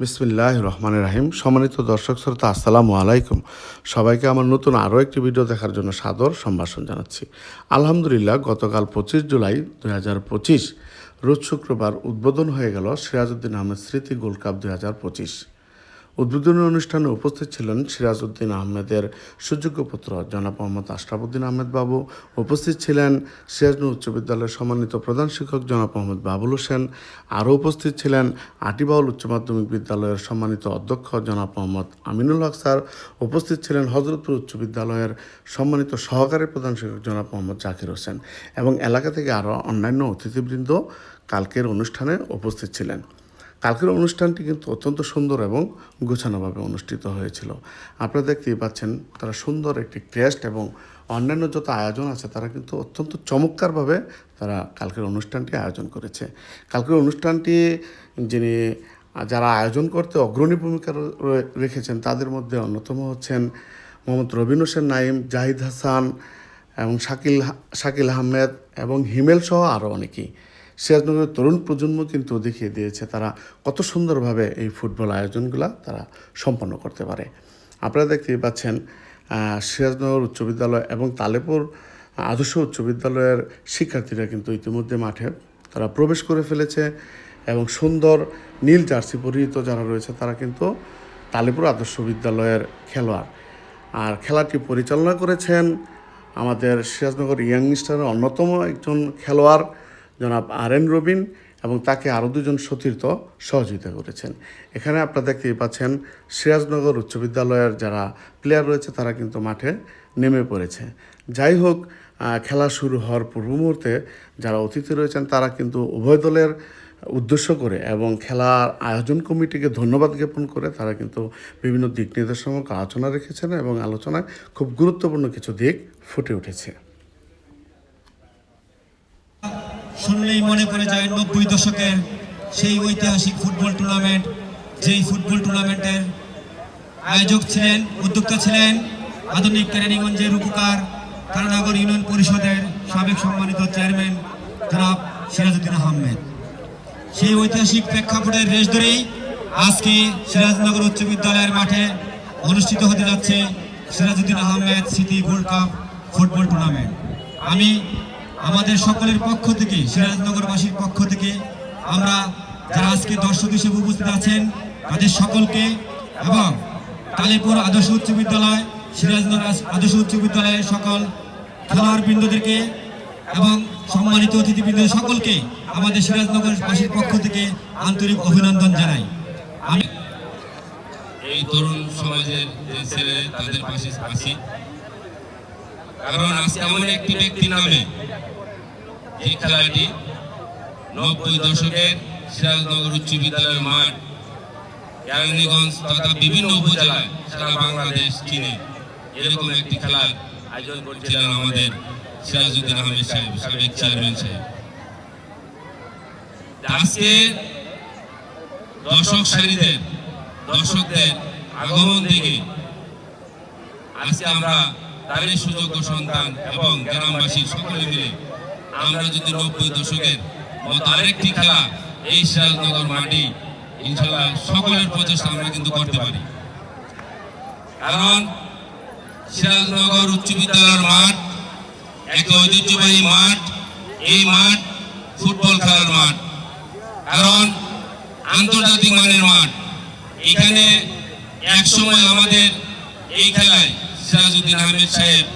বিসমিল্লাহ রহমান রাহিম। সম্মানিত দর্শক শ্রোতা, আসসালামু আলাইকুম। সবাইকে আমার নতুন আরও একটি ভিডিও দেখার জন্য সাদর সম্ভাষণ জানাচ্ছি। আলহামদুলিল্লাহ, গতকাল পঁচিশ জুলাই দুই হাজার পঁচিশ, রোজ শুক্রবার উদ্বোধন হয়ে গেল সিরাজউদ্দিন আহমেদ স্মৃতি গোল্ড কাপ দুই হাজার পঁচিশ। উদ্বোধনী অনুষ্ঠানে উপস্থিত ছিলেন সিরাজউদ্দিন আহমেদের সুযোগ্য পুত্র জনাব মোহাম্মদ আশরাফুদ্দিন আহমেদ বাবু। উপস্থিত ছিলেন সিরাজনগর উচ্চ বিদ্যালয়ের সম্মানিত প্রধান শিক্ষক জনাব মোহাম্মদ বাবুল হোসেন। আরও উপস্থিত ছিলেন আটিবাউল উচ্চ মাধ্যমিক বিদ্যালয়ের সম্মানিত অধ্যক্ষ জনাব মোহাম্মদ আমিনুল হক স্যার। উপস্থিত ছিলেন হজরতপুর উচ্চ বিদ্যালয়ের সম্মানিত সহকারী প্রধান শিক্ষক জনাব মোহাম্মদ জাকির হোসেন এবং এলাকা থেকে আরও অন্যান্য অতিথিবৃন্দ কালকের অনুষ্ঠানে উপস্থিত ছিলেন। কালকের অনুষ্ঠানটি কিন্তু অত্যন্ত সুন্দর এবং গোছানোভাবে অনুষ্ঠিত হয়েছিল। আপনারা দেখতেই পাচ্ছেন, তারা সুন্দর একটি ক্রেস্ট এবং অন্যান্য যত আয়োজন আছে, তারা কিন্তু অত্যন্ত চমৎকারভাবে তারা কালকের অনুষ্ঠানটি আয়োজন করেছে। কালকের অনুষ্ঠানটি যিনি যারা আয়োজন করতে অগ্রণী ভূমিকা রেখেছেন, তাদের মধ্যে অন্যতম হচ্ছেন মোহাম্মদ রবিন হোসেন নাইম, জাহিদ হাসান এবং শাকিল শাকিল আহমেদ এবং হিমেল সহ আরও অনেকেই। সিরাজনগরের তরুণ প্রজন্ম কিন্তু দেখিয়ে দিয়েছে তারা কত সুন্দরভাবে এই ফুটবল আয়োজনগুলো তারা সম্পন্ন করতে পারে। আপনারা দেখতেই পাচ্ছেন সিরাজনগর উচ্চ বিদ্যালয় এবং তালেপুর আদর্শ উচ্চ বিদ্যালয়ের শিক্ষার্থীরা কিন্তু ইতিমধ্যে মাঠে তারা প্রবেশ করে ফেলেছে এবং সুন্দর নীল জার্সি পরিহিত যারা রয়েছে তারা কিন্তু তালেপুর আদর্শ বিদ্যালয়ের খেলোয়াড়। আর খেলাটি পরিচালনা করেছেন আমাদের সিরাজনগর ইয়াংস্টারের অন্যতম একজন খেলোয়াড় জনাব আর এন রবিন এবং তাকে আরও দুজন সতীর্থ সহযোগিতা করেছেন। এখানে আপনারা দেখতেই পাচ্ছেন, সিরাজনগর উচ্চ বিদ্যালয়ের যারা প্লেয়ার রয়েছে, তারা কিন্তু মাঠে নেমে পড়েছে। যাই হোক খেলা শুরু হওয়ার পূর্ব মুহূর্তে যারা অতিথি রয়েছেন, তারা কিন্তু উভয় দলের উদ্দেশ্য করে এবং খেলার আয়োজন কমিটিকে ধন্যবাদ জ্ঞাপন করে তারা কিন্তু বিভিন্ন দিক নির্দেশনামূলক আলোচনা রেখেছেন এবং আলোচনায় খুব গুরুত্বপূর্ণ কিছু দিক ফুটে উঠেছে। শুনলেই মনে পড়ে যায় নব্বই দশকের সেই ঐতিহাসিক ফুটবল টুর্নামেন্ট যেই ফুটবল টুর্নামেন্টের আয়োজক ছিলেন, উদ্যোক্তা ছিলেন আধুনিক কেরানীগঞ্জের রূপকার কারানগর ইউনিয়ন পরিষদের সাবেক সম্মানিত চেয়ারম্যান জনাব সিরাজউদ্দিন আহমেদ। সেই ঐতিহাসিক প্রেক্ষাপটের রেশ ধরেই আজকে সিরাজনগর উচ্চ বিদ্যালয়ের মাঠে অনুষ্ঠিত হতে যাচ্ছে সিরাজউদ্দিন আহমেদ স্মৃতি গোল্ড কাপ ফুটবল টুর্নামেন্ট আমি আমাদের সকলের পক্ষ থেকে, সিরাজনগরবাসীর পক্ষ থেকে আমরা যারা আজকে দর্শক হিসেবে উপস্থিত আছেন, তাদের সকলকে এবং কালীপুর আদর্শ উচ্চ বিদ্যালয়, সিরাজনগর আদর্শ উচ্চ বিদ্যালয়ের সকল খেলোয়াড় বৃন্দদেরকে এবং সম্মানিত অতিথিবৃন্দ সকলকে আমাদের সিরাজনগরবাসীর পক্ষ থেকে আন্তরিক অভিনন্দন জানাই। আমি এই তরুণ সমাজের ছেলে, তাদের পাশে আছি। কারণ আজকে এমন একটি ব্যক্তির নামে এই খেলাটি নব্বই দশকের সিরাজনগর উচ্চ বিদ্যালয়ের মাঠ কেরানীগঞ্জ তথা বিভিন্ন উপজেলায় সারা বাংলাদেশ চীনে এরকম একটি খেলার আয়োজন করছিলেন আমাদের সিরাজউদ্দিন আহমেদ সাহেব সাবেক চেয়ারম্যান সাহেব। আজকে দর্শক সারিদের দর্শকদের আগমন থেকে আজকে আমরা তারই সুযোগ্য সন্তান এবং গ্রামবাসী সকলে মিলে আমরা যদি নব্বই দশকের মতো আরেকটি খেলা এই সিরাজনগর মাটি, ইনশাল্লাহ সকলের প্রচেষ্টা আমরা কিন্তু করতে পারি। কারণ সিরাজনগর উচ্চ বিদ্যালয়ের মাঠ এক ঐতিহ্যবাহী মাঠ, এই মাঠ ফুটবল খেলার মাঠ। কারণ আন্তর্জাতিক মানের মাঠ। এখানে এক সময় আমাদের এই খেলায় সিরাজউদ্দিন আহমেদ সাহেব,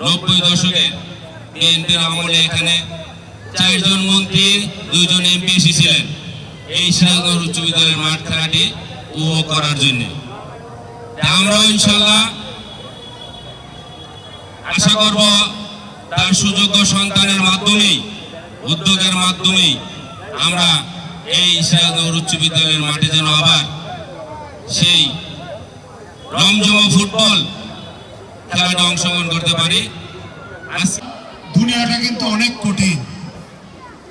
নব্বই দশকের বিএনপির আমলে এখানে চারজন মন্ত্রী, দুইজন এমপি এসেছিলেন এই সিরাজনগর উচ্চ বিদ্যালয়ের মাঠ খেলাটি উপভোগ করার জন্য। আমরাও ইনশাল্লাহ আশা করব তার সুযোগ্য সন্তানের মাধ্যমেই, উদ্যোগের মাধ্যমেই আমরা এই সিরাজনগর উচ্চ বিদ্যালয়ের মাঠে যেন আবার সেই রমজমা ফুটবল খেলাটা অংশগ্রহণ করতে পারি। দুনিয়াটা কিন্তু অনেক কঠিন।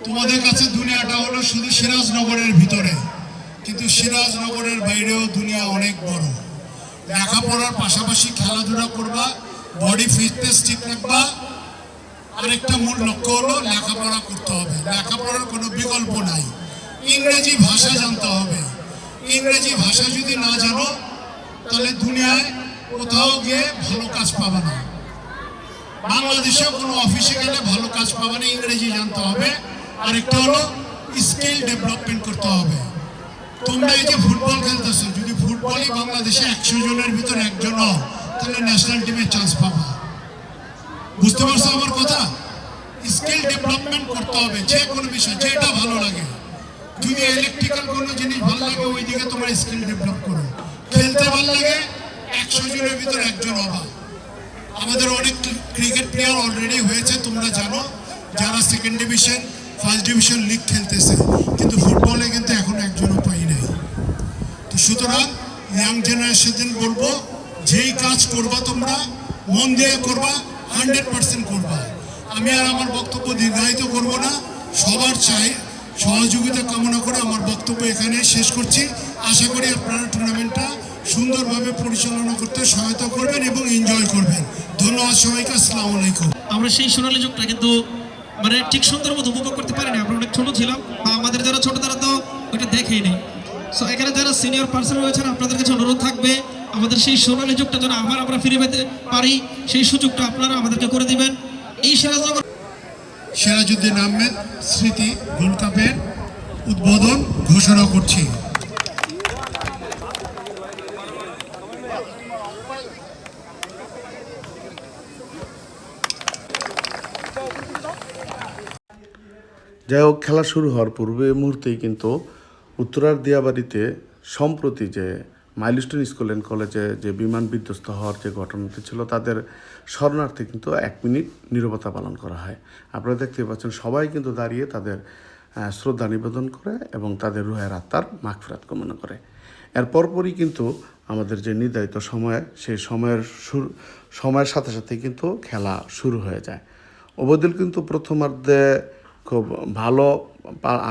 তোমাদের কাছে দুনিয়াটা হলো শুধু সিরাজনগরের ভিতরে, কিন্তু সিরাজনগরের বাইরেও দুনিয়া অনেক বড়। লেখাপড়ার পাশাপাশি খেলাধুলা করবা বডি ফিটনেস ঠিক রাখবা। আরেকটা মূল লক্ষ্য হলো লেখাপড়া করতে হবে। লেখাপড়ার কোনো বিকল্প নাই। ইংরেজি ভাষা জানতে হবে। ইংরেজি ভাষা যদি না জানো, তাহলে দুনিয়ায় কোথাও গিয়ে ভালো কাজ পাবে না। বাংলাদেশে কোনো অফিসে গেলে ভালো কাজ পাবে না, ইংরেজি জানতে হবে। আরেকটা হলো স্কিল ডেভেলপমেন্ট করতে হবে। তোমরা এই যে ফুটবল খেলতেছো, যদি ফুটবলই বাংলাদেশে একশো জনের ভিতরে একজন হও, তাহলে ন্যাশনাল টিমে চান্স পাবা। বুঝতে পারছ আমার কথা? স্কিল ডেভেলপমেন্ট করতে হবে, যে কোনো বিষয়, যেটা ভালো লাগে। যদি ইলেকট্রিক্যাল কোনো জিনিস ভালো লাগে ওই দিকে তোমার স্কিল ডেভেলপ করো। খেলতে ভালো লাগে একশো জনের ভিতরে একজন হবা। আমাদের অনেক ক্রিকেট প্লেয়ার অলরেডি হয়েছে, তোমরা জানো। যারা second division first division league খেলতেছে। কিন্তু ফুটবলে কিন্তু এখন একজনও পাই নাই। তো সুতরাং ইয়াং জেনারেশন বলব, যেই কাজ করবা তোমরা, মন দিয়ে করবা হান্ড্রেড পার্সেন্ট করবা। আমি আর আমার বক্তব্য দীর্ঘায়িত করব না। সবার চাই সহযোগিতা কামনা করে আমার বক্তব্য এখানে শেষ করছি। আশা করি আপনারা টুর্নামেন্টটা সুন্দরভাবে পরিচালনা করতে সহায়তা করবেন এবং এনজয় করবেন। ধন্যবাদ সবাইকে আসসালামু আলাইকুম। আমরা সেই সোনালী যুগটা কিন্তু মানে ঠিক সুন্দর মতো উপভোগ করতে পারি না। আমরা অনেক ছোট ছিলাম বা আমাদের যারা ছোট তারা তো দেখেই নেই। সো এখানে যারা সিনিয়র পার্সন রয়েছেন আপনাদের কাছে অনুরোধ থাকবে আমাদের সেই সোনালী যুগটা যেন আবার আমরা ফিরে পেতে পারি সেই সুযোগটা আপনারা আমাদেরকে করে দিবেন। এই সিরাজনগর সিরাজউদ্দিন আহমেদ স্মৃতি গোল্ড কাপের উদ্বোধন ঘোষণা করছি। যাই হোক, খেলা শুরু হওয়ার পূর্বে মুহূর্তেই কিন্তু উত্তরার দিয়াবাড়িতে সম্প্রতি যে মাইলস্টোন স্কুল অ্যান্ড কলেজে যে বিমান বিধ্বস্ত হওয়ার যে ঘটনাটি ছিল, তাদের শরণার্থে কিন্তু এক মিনিট নীরবতা পালন করা হয়। আপনারা দেখতে পাচ্ছেন, সবাই কিন্তু দাঁড়িয়ে তাদের শ্রদ্ধা নিবেদন করে এবং তাদের রুহের আত্মার মাগফিরাত কামনা করে। এর পরপরই কিন্তু আমাদের যে নির্ধারিত সময়, সেই সময়ের শুরু সময়ের সাথে সাথে কিন্তু খেলা শুরু হয়ে যায়। ওবদিল কিন্তু প্রথমার্ধে খুব ভালো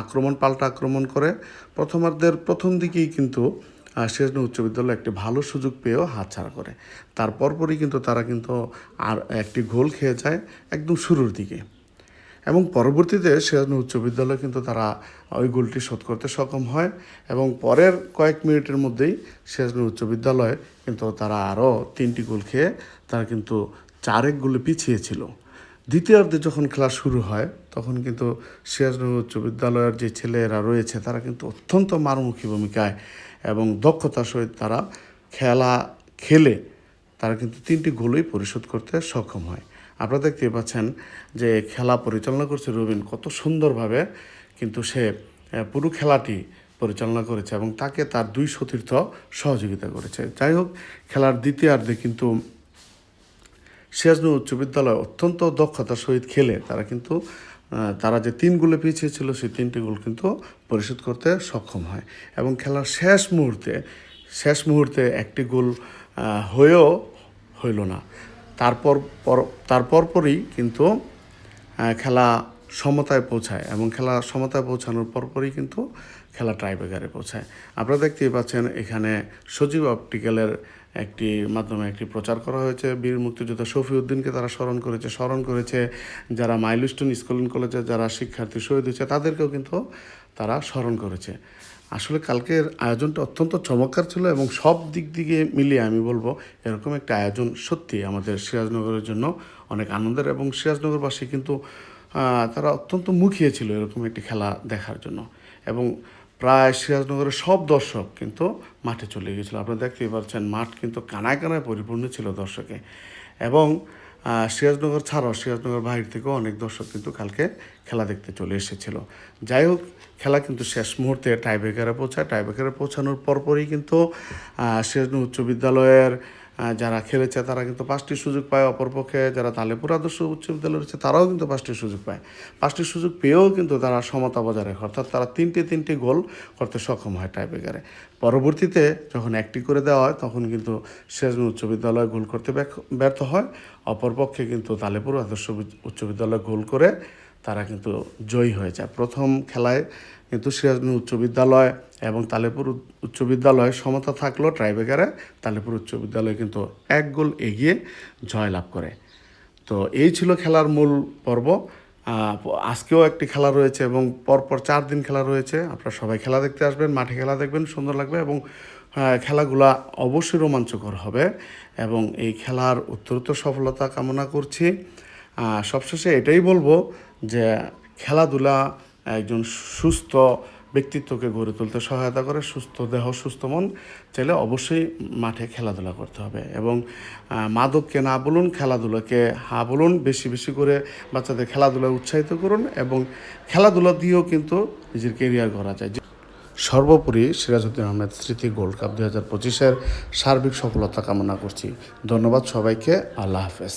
আক্রমণ, পাল্টা আক্রমণ করে। প্রথমার্ধের প্রথম দিকেই কিন্তু সিরাজগঞ্জ উচ্চ বিদ্যালয় একটি ভালো সুযোগ পেয়েও হাতছাড়া করে। তার পরপরই কিন্তু তারা কিন্তু আর একটি গোল খেয়ে যায় একদম শুরুর দিকে। এবং পরবর্তীতে সিরাজগঞ্জ উচ্চ বিদ্যালয় কিন্তু তারা ওই গোলটি শোধ করতে সক্ষম হয় এবং পরের কয়েক মিনিটের মধ্যেই সিরাজগঞ্জ উচ্চ বিদ্যালয় কিন্তু তারা আরও তিনটি গোল খেয়ে তারা কিন্তু চারেক গোলে পিছিয়ে ছিল। দ্বিতীয়ার্ধে যখন খেলা শুরু হয়, তখন কিন্তু সিরাজগঞ্জ উচ্চ বিদ্যালয়ের যে ছেলেরা রয়েছে, তারা কিন্তু অত্যন্ত মারমুখী ভূমিকায় এবং দক্ষতার সহিত তারা খেলা খেলে তারা কিন্তু তিনটি গোলই পরিশোধ করতে সক্ষম হয়। আপনারা দেখতে পাচ্ছেন যে খেলা পরিচালনা করছে রবিন, কত সুন্দরভাবে কিন্তু সে পুরো খেলাটি পরিচালনা করেছে এবং তাকে তার দুই সতীর্থ সহযোগিতা করেছে। যাই হোক, খেলার দ্বিতীয়ার্ধে কিন্তু সিরাজগঞ্জ উচ্চ বিদ্যালয় অত্যন্ত দক্ষতার সহিত খেলে তারা কিন্তু তারা যে তিন গোলে পিছিয়ে ছিল সেই তিনটি গোল কিন্তু পরিশোধ করতে সক্ষম হয়। এবং খেলার শেষ মুহূর্তে শেষ মুহূর্তে একটি গোল হয়েও হইল না। তারপর, পর- তারপর পরই কিন্তু খেলা সমতায় পৌঁছায় এবং খেলা সমতায় পৌঁছানোর পরপরই কিন্তু খেলা ট্রাইব্রেকারে পৌঁছায়। আপনারা দেখতেই পাচ্ছেন এখানে সজীব অপটিক্যালের একটি মাধ্যমে একটি প্রচার করা হয়েছে। বীর মুক্তিযোদ্ধা শফিউদ্দিনকে তারা স্মরণ করেছে স্মরণ করেছে। যারা মাইলস্টোন স্কুল অ্যান্ড কলেজে যারা শিক্ষার্থী শহীদ হয়েছে, তাদেরকেও কিন্তু তারা স্মরণ করেছে। আসলে কালকের আয়োজনটা অত্যন্ত চমৎকার ছিল এবং সব দিক দিকে মিলিয়ে আমি বলব, এরকম একটা আয়োজন সত্যি আমাদের সিরাজনগরের জন্য অনেক আনন্দের এবং সিরাজনগরবাসী কিন্তু তারা অত্যন্ত মুখিয়ে ছিল এরকম একটি খেলা দেখার জন্য। এবং প্রায় সিরাজনগরের সব দর্শক কিন্তু মাঠে চলে গিয়েছিল। আপনারা দেখতেই পাচ্ছেন, মাঠ কিন্তু কানায় কানায় পরিপূর্ণ ছিল দর্শকে। এবং সিরাজনগর ছাড়াও সিরাজনগর বাহির থেকেও অনেক দর্শক কিন্তু কালকে খেলা দেখতে চলে এসেছিল। যাই হোক, খেলা কিন্তু শেষ মুহূর্তে টাইব্রেকারে পৌঁছায়। টাইব্রেকারে পৌঁছানোর পরপরই কিন্তু সিরাজনগর উচ্চ বিদ্যালয়ের যারা খেলেছে, তারা কিন্তু পাঁচটি সুযোগ পায়। অপরপক্ষে যারা তালেপুর আদর্শ উচ্চ বিদ্যালয় রয়েছে, তারাও কিন্তু পাঁচটি সুযোগ পায়। পাঁচটি সুযোগ পেয়েও কিন্তু তারা সমতা বজায় রাখে। অর্থাৎ তারা তিনটে তিনটে গোল করতে সক্ষম হয় টাইব্রেকারে। পরবর্তীতে যখন একটি করে দেওয়া হয়, তখন কিন্তু শেষ উচ্চ বিদ্যালয় গোল করতে ব্যর্থ- ব্যর্থ হয়। অপরপক্ষে কিন্তু তালেপুর আদর্শ উচ্চ বিদ্যালয় গোল করে তারা কিন্তু জয়ী হয়ে যায় প্রথম খেলায় কিন্তু সিরাজগঞ্জ উচ্চ বিদ্যালয় এবং তালেপুর উচ্চ বিদ্যালয় সমতা থাকলেও ট্রাইবেকারে তালেপুর উচ্চ বিদ্যালয় কিন্তু এক গোল এগিয়ে জয় লাভ করে। তো এই ছিল খেলার মূল পর্ব। আজকেও একটি খেলা রয়েছে এবং পরপর চার দিন খেলা রয়েছে। আপনারা সবাই খেলা দেখতে আসবেন, মাঠে খেলা দেখবেন, সুন্দর লাগবে এবং খেলাগুলা অবশ্যই রোমাঞ্চকর হবে এবং এই খেলার উত্তরোত্তর সফলতা কামনা করছি। সবশেষে এটাই বলব যে খেলাধুলা একজন সুস্থ ব্যক্তিত্বকে গড়ে তুলতে সহায়তা করে, সুস্থ দেহ, সুস্থ মন চাইলে অবশ্যই মাঠে খেলাধুলা করতে হবে। এবং মাদককে না বলুন, খেলাধুলাকে হা বলুন, বেশি বেশি করে বাচ্চাদের খেলাধুলায় উৎসাহিত করুন এবং খেলাধুলা দিয়েও কিন্তু নিজের কেরিয়ার করা যায়। সর্বোপরি সিরাজউদ্দিন আহমেদ স্মৃতি গোল্ড কাপ দু হাজার পঁচিশের সার্বিক সফলতা কামনা করছি। ধন্যবাদ সবাইকে। আল্লাহ হাফেজ।